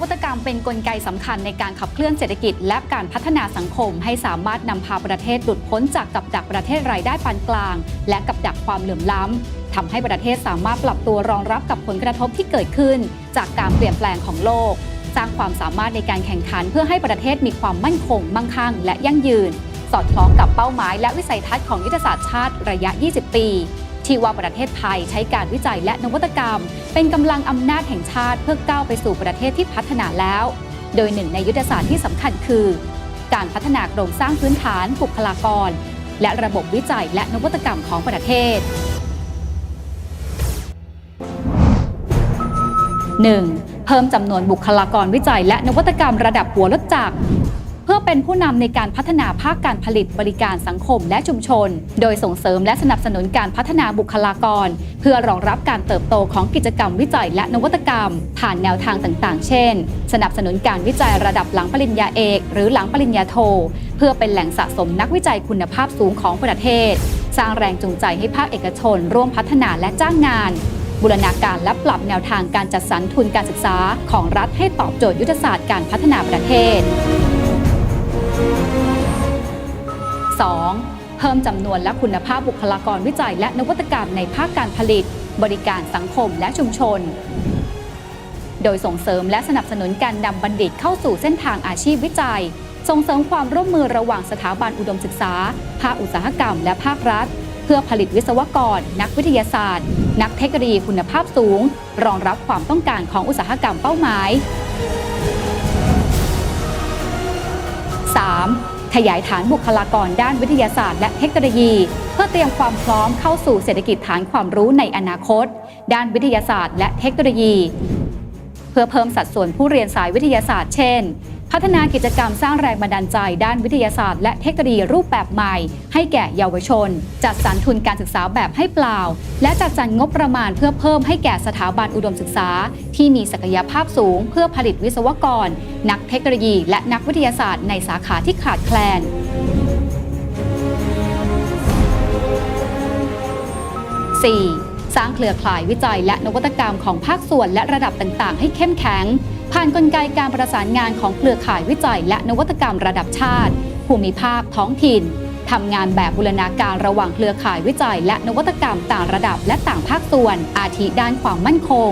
วัตกรรมเป็นกลไกสำคัญในการขับเคลื่อนเศรษฐกิจ และการพัฒนาสังคม ให้สามารถนำพาประเทศหลุดพ้นจากกับดักประเทศรายได้ปานกลาง และกับดักความเหลื่อมล้ำทำให้ประเทศสามารถปรับตัวรองรับกับผลกระทบที่เกิดขึ้น จากการเปลี่ยนแปลงของโลก สร้างความสามารถในการแข่งขันเพื่อให้ประเทศมีความมั่นคง มั่งคั่ง และยั่งยืน สอดคล้องกับเป้าหมาย และวิสัยทัศน์ของยุทธศาสตร์ชาติระยะ 20 ปี ที่ว่าประเทศไทยใช้การวิจัยและนวัตกรรม เป็นกำลังอำนาจแห่งชาติเพื่อก้าวไปสู่ประเทศที่พัฒนาแล้ว โดยหนึ่งในยุทธศาสตร์ที่สำคัญคือ การพัฒนาโครงสร้างพื้นฐานบุคลากร และระบบวิจัยและนวัตกรรมของประเทศ 1. เพิ่มจำนวนบุคลากรวิจัยและนวัตกรรมระดับหัวรถจักร เพื่อเป็นผู้นำในการพัฒนาภาคการผลิตบริการสังคมและชุมชน โดยส่งเสริมและสนับสนุนการพัฒนาบุคลากร เพื่อรองรับการเติบโตของกิจกรรมวิจัยและนวัตกรรม ผ่านแนวทางต่างๆ เช่น สนับสนุนการวิจัยระดับหลังปริญญาเอก หรือหลังปริญญาโท เพื่อเป็นแหล่งสะสมนักวิจัยคุณภาพสูงของประเทศ สร้างแรงจูงใจให้ภาคเอกชน ร่วมพัฒนาและจ้างงานบูรณาการและปรับแนวทางการจัดสรรทุนการศึกษาของรัฐให้ตอบโจทย์ยุทธศาสตร์การพัฒนาประเทศ 2. เพิ่มจำนวนและคุณภาพบุคลากรวิจัยและนวัตกรรมในภาคการผลิต บริการสังคมและชุมชน โดยส่งเสริมและสนับสนุนการนำบัณฑิตเข้าสู่เส้นทางอาชีพวิจัย ส่งเสริมความร่วมมือระหว่างสถาบันอุดมศึกษา ภาคอุตสาหกรรม และภาครัฐ เพื่อผลิตวิศวกร นักวิทยาศาสตร์ นักเทคโนโลยีคุณภาพสูง รองรับความต้องการของอุตสาหกรรมเป้าหมาย 3. ขยายฐานบุคลากรด้านวิทยาศาสตร์และเทคโนโลยี เพื่อเตรียมความพร้อมเข้าสู่เศรษฐกิจฐานความรู้ในอนาคต ด้านวิทยาศาสตร์และเทคโนโลยี เพื่อเพิ่มสัดส่วนผู้เรียนสายวิทยาศาสตร์เช่นพัฒนากิจกรรมสร้างแรงบันดาลใจด้านวิทยาศาสตร์และเทคโนโลยีรูปแบบใหม่ ให้แก่เยาวชน จัดสรรทุนการศึกษาแบบให้เปล่า และจัดสรรงบประมาณเพื่อเพิ่มให้แก่สถาบันอุดมศึกษา ที่มีศักยภาพสูง เพื่อผลิตวิศวกร นักเทคโนโลยี และนักวิทยาศาสตร์ในสาขาที่ขาดแคลน 4. สร้างเครือข่ายวิจัยและนวัตกรรมของภาคส่วนและระดับต่างๆ ให้เข้มแข็ง ผ่านกลไกการประสานงานของเครือข่ายวิจัย และนวัตกรรมระดับชาติ ภูมิภาคท้องถิ่นทำงานแบบบูรณาการระหว่างเครือข่ายวิจัย และนวัตกรรมต่างระดับและต่างภาคส่วน อาทิด้านความมั่นคง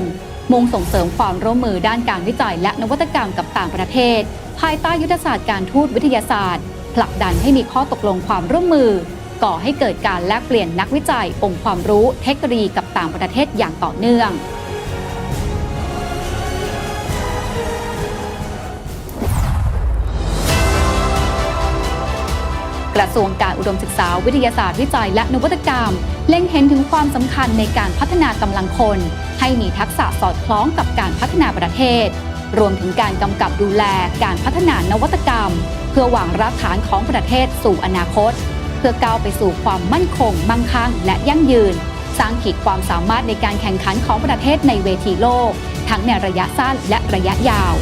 มุ่งส่งเสริมความร่วมมือด้านการวิจัย และนวัตกรรมกับต่างประเทศ ภายใต้ยุทธศาสตร์การทูตวิทยาศาสตร์ ผลักดันให้มีข้อตกลงความร่วมมือ ก่อให้เกิดการแลกเปลี่ยนนักวิจัย องค์ความรู้ เทคโนโลยีกับต่างประเทศอย่างต่อเนื่อง กระทรวงการอุดมศึกษาวิทยาศาสตร์วิจัยและนวัตกรรม เล็งเห็นถึงความสำคัญในการพัฒนากำลังคน ให้มีทักษะสอดคล้องกับการพัฒนาประเทศ รวมถึงการกำกับดูแลการพัฒนานวัตกรรม เพื่อวางรากฐานของประเทศสู่อนาคต เพื่อก้าวไปสู่ความมั่นคง มั่งคั่ง และยั่งยืน สร้างขีดความสามารถในการแข่งขันของประเทศในเวทีโลก ทั้งในระยะสั้นและระยะยาว